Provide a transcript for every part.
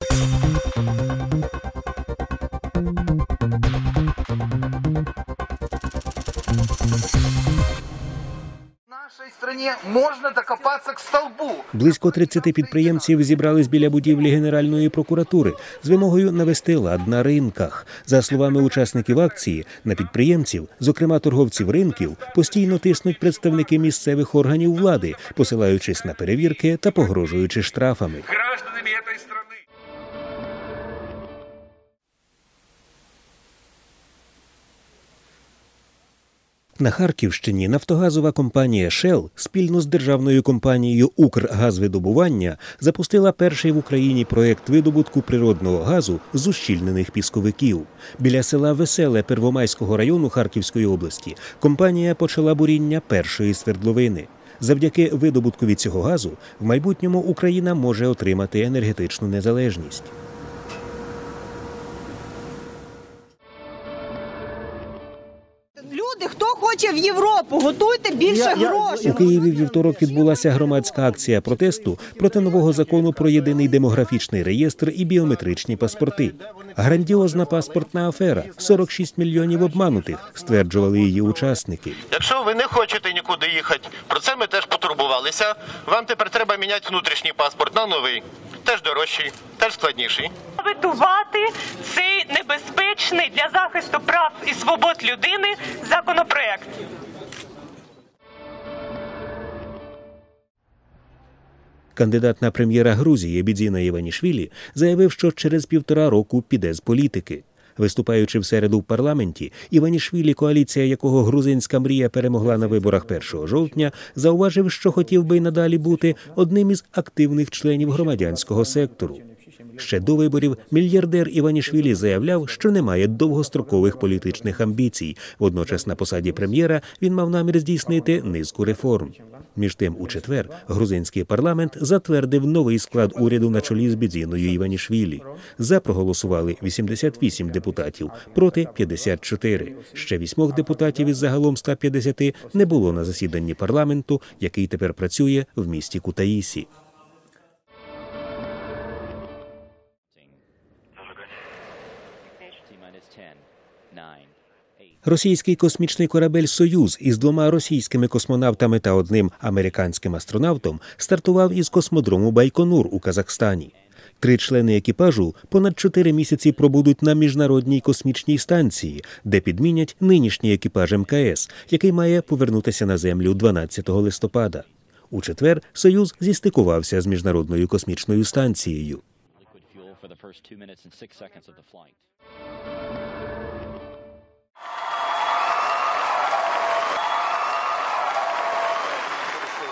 В нашей стране можно к столбу. Близько 30 підприємців зібрались біля будівлі Генеральної прокуратури з вимогою навести лад на ринках. За словами учасників акції, на підприємців, зокрема торговців ринків, постійно тиснуть представники місцевих органів влади, посилаючись на перевірки та погрожуючи штрафами. Гражданами На Харківщині нафтогазова компанія Shell спільно з державною компанією Укргазвидобування запустила перший в Україні проєкт видобутку природного газу з ущільнених пісковиків. Біля села Веселе Первомайського району Харківської області компанія почала буріння першої свердловини. Завдяки видобуткові цього газу в майбутньому Україна може отримати енергетичну незалежність. В Європу, готуйте більше грошей. У Києві вівторок відбулася громадська акція протесту проти нового закону про єдиний демографічний реєстр і біометричні паспорти. Грандіозна паспортна афера 46 мільйонів обманутих, стверджували її учасники. Якщо ви не хочете нікуди їхати, про це ми теж потурбувалися. Вам тепер треба міняти внутрішній паспорт на новий. Теж дорожчий, теж складніший. ветувати цей небезпечний для захисту прав і свобод людини законопроект. Кандидат на прем'єра Грузії Бідзіна Іванішвілі заявив, що через півтора року піде з політики. Виступаючи в середу в парламенті, Іванішвілі, коаліція якого грузинська мрія перемогла на виборах 1 жовтня, зауважив, що хотів би й надалі бути одним із активних членів громадянського сектору. Ще до виборів мільярдер Іванішвілі заявляв, що не має довгострокових політичних амбіцій. Водночас на посаді прем'єра він мав намір здійснити низку реформ. Між тим, у четвер грузинський парламент затвердив новий склад уряду на чолі з Бідзіною Іванішвілі. За проголосували 88 депутатів проти 54. Ще вісьмох депутатів із загалом 150 не було на засіданні парламенту, який тепер працює в місті Кутаїсі. Російський космічний корабель Союз із двома російськими космонавтами та одним американським астронавтом стартував із космодрому Байконур у Казахстані. Три члени екіпажу понад чотири місяці пробудуть на міжнародній космічній станції, де підмінять нинішній екіпаж МКС, який має повернутися на землю 12 листопада. У четвер Союз зістикувався з міжнародною космічною станцією.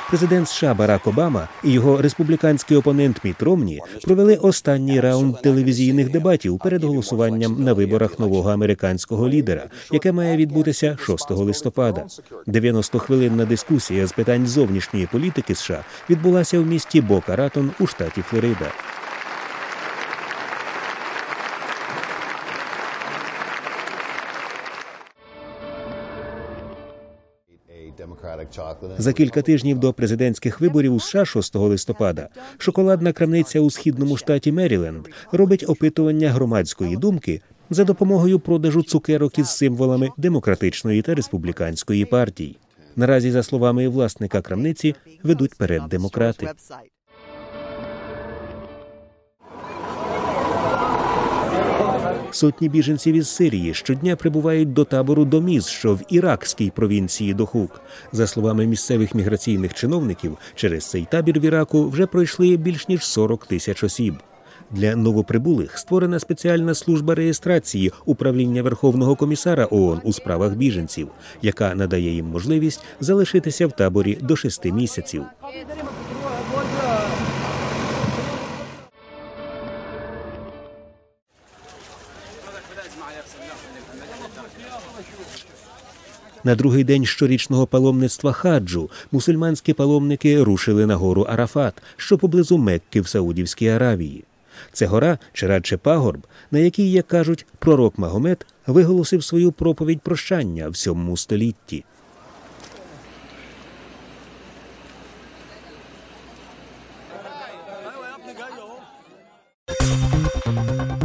Президент США Барак Обама і його республіканський опонент Міт Ромні провели останній раунд телевізійних дебатів перед голосуванням на виборах нового американського лідера, яке має відбутися 6 листопада. 90-хвилинна дискусія з питань зовнішньої політики США відбулася в місті Бока Ратон у штаті Флорида. За кілька тижнів до президентських виборів у США 6 листопада шоколадна крамниця у східному штаті Меріленд робить опитування громадської думки за допомогою продажу цукерок із символами демократичної та республіканської партій. Наразі, за словами власника крамниці, ведуть перед демократи. Сотні біженців із Сирії щодня прибувають до табору Доміз, що в іракській провінції Дохук. За словами місцевих міграційних чиновників, через цей табір в Іраку вже пройшли більш ніж 40 тисяч осіб. Для новоприбулих створена спеціальна служба реєстрації управління Верховного комісара ООН у справах біженців, яка надає їм можливість залишитися в таборі до шести місяців. На другий день щорічного паломництва хаджу мусульманські паломники рушили на гору Арафат, що поблизу Мекки в Саудівській Аравії. Це гора, чи радше пагорб, на якій, як кажуть, пророк Магомед виголосив свою проповідь прощання в сьомому столітті. Thank Україна.